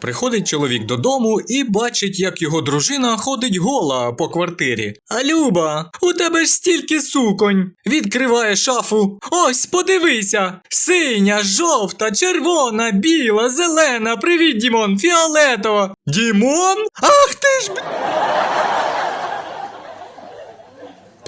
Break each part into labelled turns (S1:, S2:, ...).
S1: Приходить чоловік додому і бачить, як його дружина ходить гола по квартирі. А Люба, у тебе ж стільки суконь. Відкриває шафу. Ось, подивися. Синя, жовта, червона, біла, зелена. Привіт, Дімон, фіолетова. Дімон? Ах ти ж. б-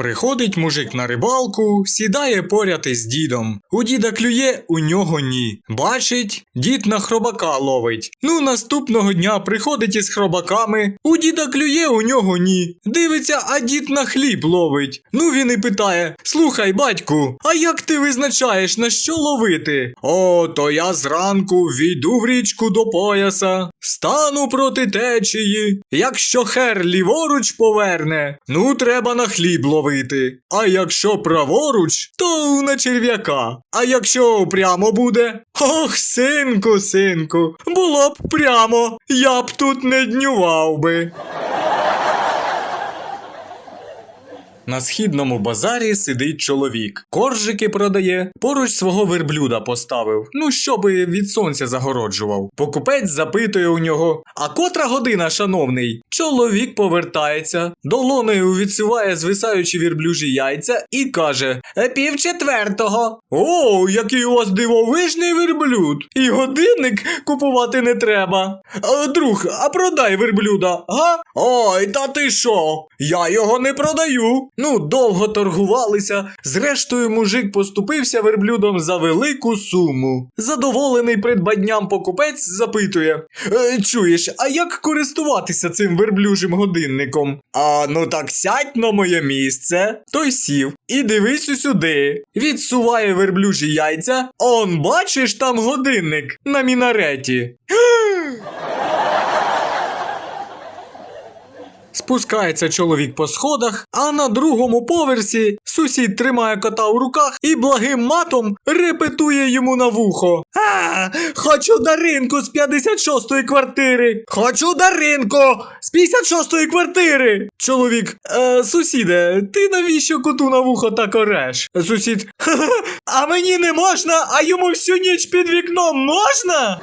S1: Приходить мужик на рибалку, сідає поряд із дідом. У діда клює, у нього ні. Бачить, дід на хробака ловить. Ну, наступного дня приходить із хробаками. У діда клює, у нього ні. Дивиться, а дід на хліб ловить. Ну він і питає: Слухай, батьку, а як ти визначаєш на що ловити? О, то я зранку війду в річку до пояса, стану проти течії. Якщо хер ліворуч поверне, ну треба на хліб ловити. А якщо праворуч, то на черв'яка. А якщо прямо буде? Ох, синку, синку, було б прямо, я б тут не днював би. На східному базарі сидить чоловік. Коржики продає, поруч свого верблюда поставив. Ну, щоби від сонця загороджував. Покупець запитує у нього: А котра година, шановний? Чоловік повертається, долонею відсуває звисаючі вірблюжі яйця і каже: «Е, Пів четвертого. О, який у вас дивовижний верблюд! І годинник купувати не треба. «А, друг, а продай верблюда, га? Ой, та ти що? Я його не продаю. Ну, довго торгувалися. Зрештою, мужик поступився верблюдом за велику суму. Задоволений придбанням покупець запитує: «Е, Чуєш, а як користуватися цим верблюжим годинником? А ну так сядь на моє місце. Той сів і дивись сюди. Відсуває верблюжі яйця. Он бачиш там годинник на мінареті. Спускається чоловік по сходах, а на другому поверсі сусід тримає кота в руках і благим матом репетує йому на вухо. А, хочу Даринку з 56-ї квартири. Хочу Даринку з 56-ї квартири. Чоловік, е, сусіде, ти навіщо коту на вухо так ореш? Сусід, «Ха-ха, а мені не можна, а йому всю ніч під вікном можна?